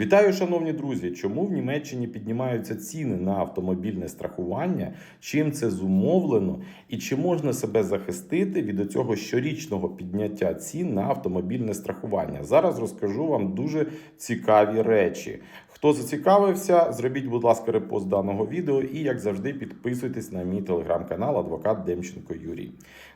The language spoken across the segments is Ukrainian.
Вітаю, шановні друзі! Чому в Німеччині піднімаються ціни на автомобільне страхування? Чим це зумовлено? І чи можна себе захистити від цього щорічного підняття цін на автомобільне страхування? Зараз розкажу вам дуже цікаві речі. Хто зацікавився, зробіть, будь ласка, репост даного відео і, як завжди, підписуйтесь на мій телеграм-канал Адвокат Демченко Юрій.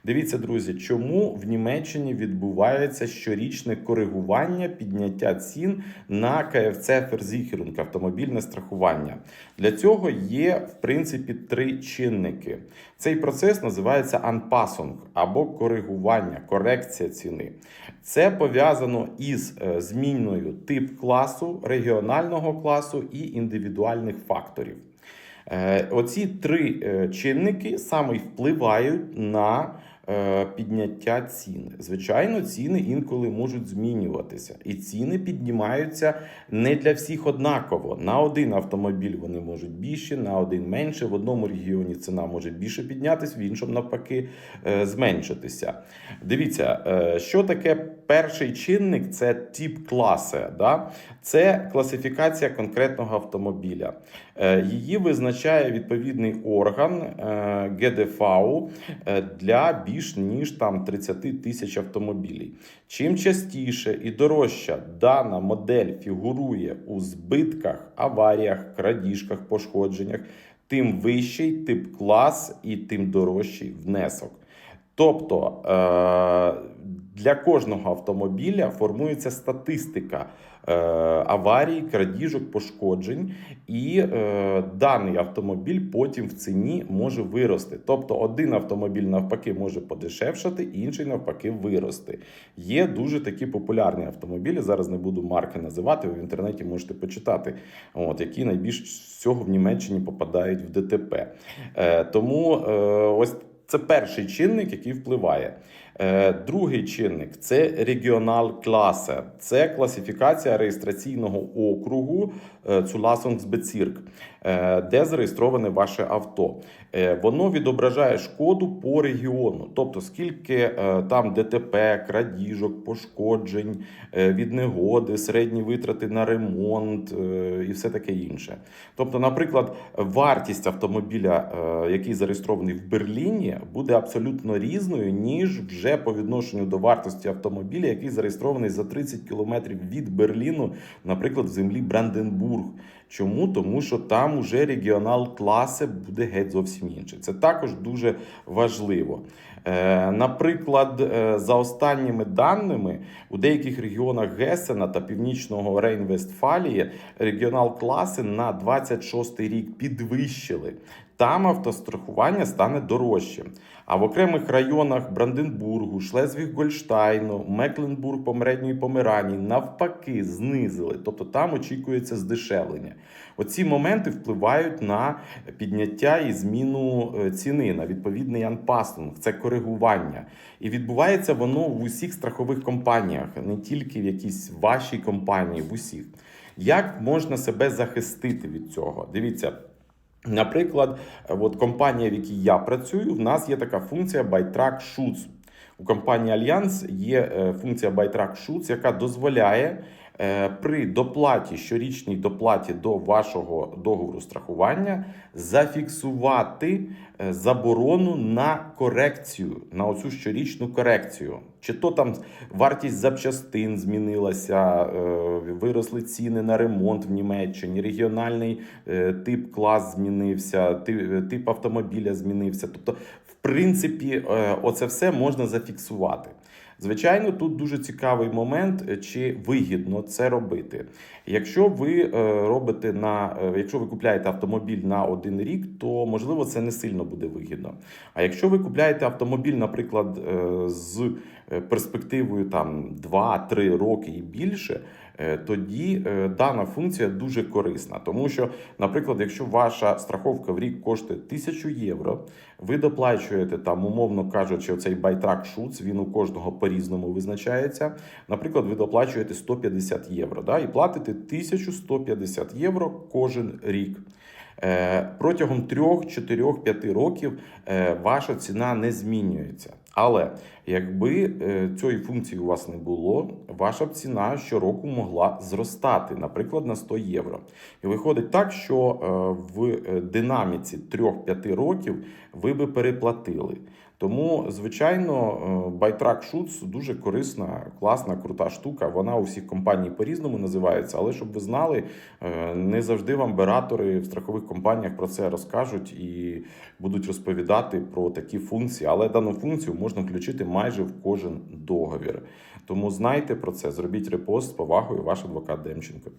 Дивіться, друзі, чому в Німеччині відбувається щорічне коригування підняття цін на КФЦ Ферзіхерунг, автомобільне страхування. Для цього є, в принципі, три чинники. Цей процес називається анпасунг або коригування, корекція ціни. Це пов'язано із е, зміною тип класу, регіонального класу і індивідуальних факторів. Е, Оці три е, чинники саме впливають на підняття цін. Звичайно, ціни інколи можуть змінюватися, і ціни піднімаються не для всіх однаково. На один автомобіль вони можуть більше, на один менше. В одному регіоні ціна може більше піднятися, в іншому навпаки е, зменшитися. Дивіться, е, що таке перший чинник це тип класи. Да? Це класифікація конкретного автомобіля. Е, Її визначає відповідний орган е, ГДФАУ е, для більш ніж там 30 тисяч автомобілів. Чим частіше і дорожча дана модель фігурує у збитках, аваріях, крадіжках, пошкодженнях, тим вищий тип клас і тим дорожчий внесок. Тобто е, для кожного автомобіля формується статистика е, аварій, крадіжок, пошкоджень, і е, даний автомобіль потім в ціні може вирости. Тобто один автомобіль навпаки може подешевшати, інший навпаки вирости. Є дуже такі популярні автомобілі. Зараз не буду марки називати. Ви в інтернеті можете почитати, от які найбільш всього в Німеччині попадають в ДТП. Е, тому е, ось. Це перший чинник, який впливає. Е, Другий чинник це регіонал класе. Це класифікація реєстраційного округу е, е, де зареєстроване ваше авто. Воно відображає шкоду по регіону, тобто скільки там ДТП, крадіжок, пошкоджень, від негоди, середні витрати на ремонт і все таке інше. Тобто, наприклад, вартість автомобіля, який зареєстрований в Берліні, буде абсолютно різною, ніж вже по відношенню до вартості автомобіля, який зареєстрований за 30 кілометрів від Берліну, наприклад, в землі Бранденбург. Чому? Тому що там уже регіонал класи буде геть зовсім інший. Це також дуже важливо. Е, Наприклад, е, за останніми даними, у деяких регіонах Гесена та Північного Рейн-Вестфалії регіонал класи на 26 рік підвищили. Там автострахування стане дорожчим. А в окремих районах Бранденбургу, Шлезвіг-Гольштайну, Мекленбург, Помередньої Померанії навпаки знизили. Тобто там очікується здешевлення. Оці моменти впливають на підняття і зміну е, ціни на відповідний анпастинг, це коригування. І відбувається воно в усіх страхових компаніях, не тільки в якійсь вашій компанії, в усіх. Як можна себе захистити від цього? Дивіться. Наприклад, от компанія, в якій я працюю, в нас є така функція Байтрак Шуц У компанії Альянс є е, функція Байтрак Шуц, яка дозволяє при доплаті, щорічній доплаті до вашого договору страхування зафіксувати е, заборону на корекцію, на оцю щорічну корекцію. Чи то там вартість запчастин змінилася, е, виросли ціни на ремонт в Німеччині, регіональний е, тип клас змінився, ти- тип автомобіля змінився. Тобто, в принципі, е, оце все можна зафіксувати. Звичайно, тут дуже цікавий момент, е, чи вигідно це робити. Якщо ви е, робите на е, якщо ви купляєте автомобіль на один рік, то можливо це не сильно буде вигідно. А якщо ви купляєте автомобіль, наприклад, з перспективою там 2-3 роки і більше. Е, Тоді е, дана функція дуже корисна, тому що, наприклад, якщо ваша страховка в рік коштує 1000 євро, ви доплачуєте там, умовно кажучи, оцей байтрак шуц, він у кожного по-різному визначається. Наприклад, ви доплачуєте 150 євро да, і платите 1150 євро кожен рік. Е, Протягом 3, 4, 5 років е, ваша ціна не змінюється. Але якби е, цієї функції у вас не було, ваша ціна щороку могла зростати, наприклад, на 100 євро. І виходить так, що в динаміці 3-5 років ви би переплатили. Тому, звичайно, е, BuyTrack Shoots дуже корисна, класна, крута штука. Вона у всіх компаній по-різному називається, але щоб ви знали, е, не завжди вам бератори в страхових компаніях про це розкажуть і будуть розповідати про такі функції. Але дану функцію можна включити майже в кожен договір. Тому знайте про це, зробіть репост з повагою, ваш адвокат Демченко.